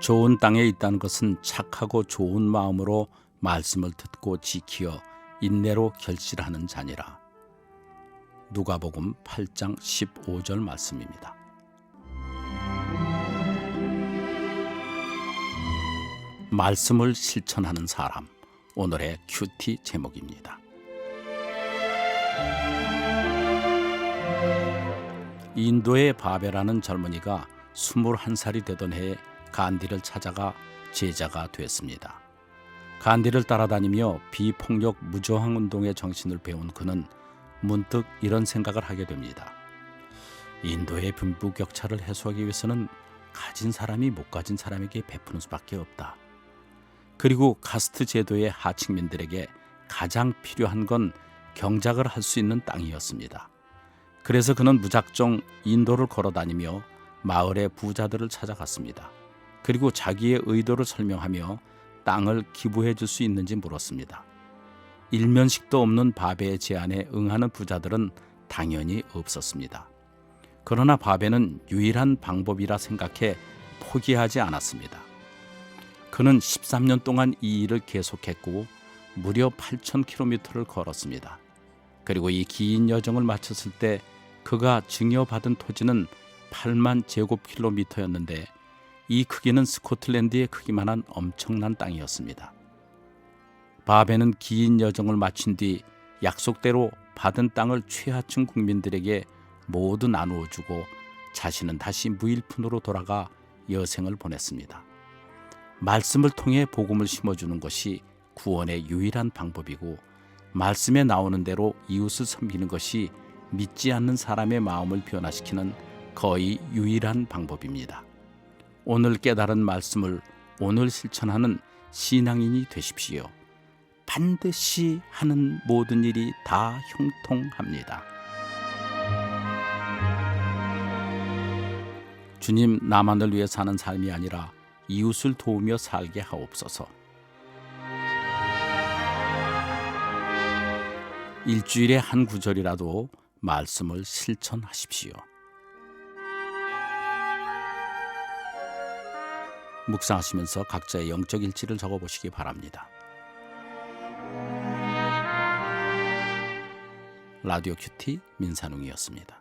좋은 땅에 있다는 것은 착하고 좋은 마음으로 말씀을 듣고 지키어 인내로 결실하는 자니라. 누가복음 8장 15절 말씀입니다. 말씀을 실천하는 사람 오늘의 큐티 제목입니다. 인도의 바베라는 젊은이가 21살이 되던 해에 간디를 찾아가 제자가 됐습니다. 간디를 따라다니며 비폭력 무저항 운동의 정신을 배운 그는 문득 이런 생각을 하게 됩니다. 인도의 빈부격차를 해소하기 위해서는 가진 사람이 못 가진 사람에게 베푸는 수밖에 없다. 그리고 카스트 제도의 하층민들에게 가장 필요한 건 경작을 할 수 있는 땅이었습니다. 그래서 그는 무작정 인도를 걸어 다니며 마을의 부자들을 찾아갔습니다. 그리고 자기의 의도를 설명하며 땅을 기부해 줄 수 있는지 물었습니다. 일면식도 없는 바베의 제안에 응하는 부자들은 당연히 없었습니다. 그러나 바베는 유일한 방법이라 생각해 포기하지 않았습니다. 그는 13년 동안 이 일을 계속했고 무려 8,000km를 걸었습니다. 그리고 이 긴 여정을 마쳤을 때 그가 증여받은 토지는 8만 제곱킬로미터였는데 이 크기는 스코틀랜드의 크기만한 엄청난 땅이었습니다. 바베는 긴 여정을 마친 뒤 약속대로 받은 땅을 최하층 국민들에게 모두 나누어 주고 자신은 다시 무일푼으로 돌아가 여생을 보냈습니다. 말씀을 통해 복음을 심어주는 것이 구원의 유일한 방법이고 말씀에 나오는 대로 이웃을 섬기는 것이 믿지 않는 사람의 마음을 변화시키는 거의 유일한 방법입니다. 오늘 깨달은 말씀을 오늘 실천하는 신앙인이 되십시오. 반드시 하는 모든 일이 다 형통합니다. 주님 나만을 위해 사는 삶이 아니라 이웃을 도우며 살게 하옵소서. 일주일에 한 구절이라도 말씀을 실천하십시오. 묵상하시면서 각자의 영적 일지를 적어 보시기 바랍니다. 라디오 큐티 민산웅이었습니다.